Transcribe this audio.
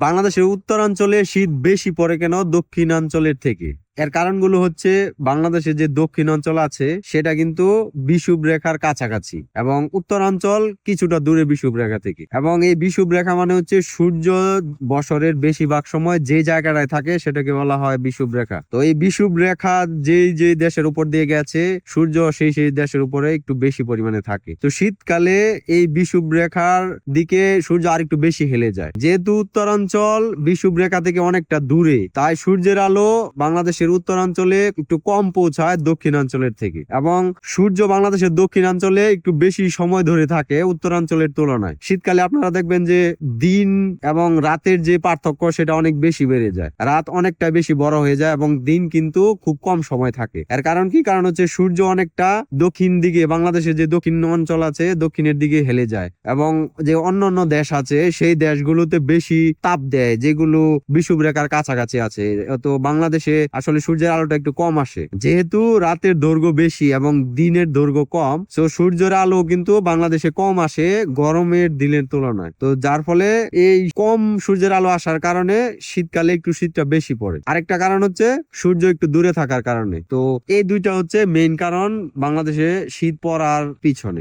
বাংলাদেশের উত্তরাঞ্চলে শীত বেশি পড়ে কেন দক্ষিণাঞ্চলের থেকে? এর কারণগুলো হচ্ছে বাংলাদেশের যে দক্ষিণ অঞ্চল আছে, সেটা কিন্তু বিষুব রেখার কাছাকাছি এবং উত্তরাঞ্চল কিছুটা দূরে বিষুব রেখা থেকে। এবং এই বিষুব রেখা মানে হচ্ছে সূর্য বছরের বেশিরভাগ সময় যে জায়গাটায় থাকে, সেটাকে বলা হয় বিষুব রেখা। তো এই বিষুব রেখা যেই যে দেশের উপর দিয়ে গেছে, সূর্য সেই সেই দেশের উপরে একটু বেশি পরিমাণে থাকে। তো শীতকালে এই বিষুব রেখার দিকে সূর্য আর একটু বেশি হেলে যায়। যেহেতু উত্তরাঞ্চল বিষুব রেখা থেকে অনেকটা দূরে, তাই সূর্যের আলো বাংলাদেশের উত্তরাঞ্চলে একটু কম পৌঁছায় দক্ষিণাঞ্চলের থেকে এবং সূর্য বাংলাদেশের দক্ষিণাঞ্চলে একটু বেশি সময় ধরে থাকে উত্তরাঞ্চলের তুলনায়। শীতকালে আপনারা দেখবেন যে দিন এবং রাতের যে পার্থক্য সেটা অনেক বেশি বেড়ে যায়। রাত অনেকটা বেশি বড় হয়ে যায় এবং দিন কিন্তু খুব কম সময় থাকে। এর কারণ কি? কারণ হচ্ছে সূর্য অনেকটা দক্ষিণ দিকে, বাংলাদেশের যে দক্ষিণ অঞ্চল আছে, দক্ষিণের দিকে হেলে যায় এবং যে অন্যান্য দেশ আছে, সেই দেশগুলোতে বেশি তাপ দেয়, যেগুলো বিষুব রেখার কাছাকাছি আছে। তো বাংলাদেশে আসলে সূর্যের আলোটা একটু কম আসে। যেহেতু রাতের দৈর্ঘ্য বেশি এবং দিনের দৈর্ঘ্য কম তো সূর্যের আলো কিন্তু বাংলাদেশে কম আসে গরমের দিনের তুলনায়। তো যার ফলে এই কম সূর্যের আলো আসার কারণে শীতকালে একটু শীতটা বেশি পড়ে। আরেকটা কারণ হচ্ছে সূর্য একটু দূরে থাকার কারণে। তো এই দুইটা হচ্ছে মেইন কারণ বাংলাদেশে শীত পড়ার পিছনে।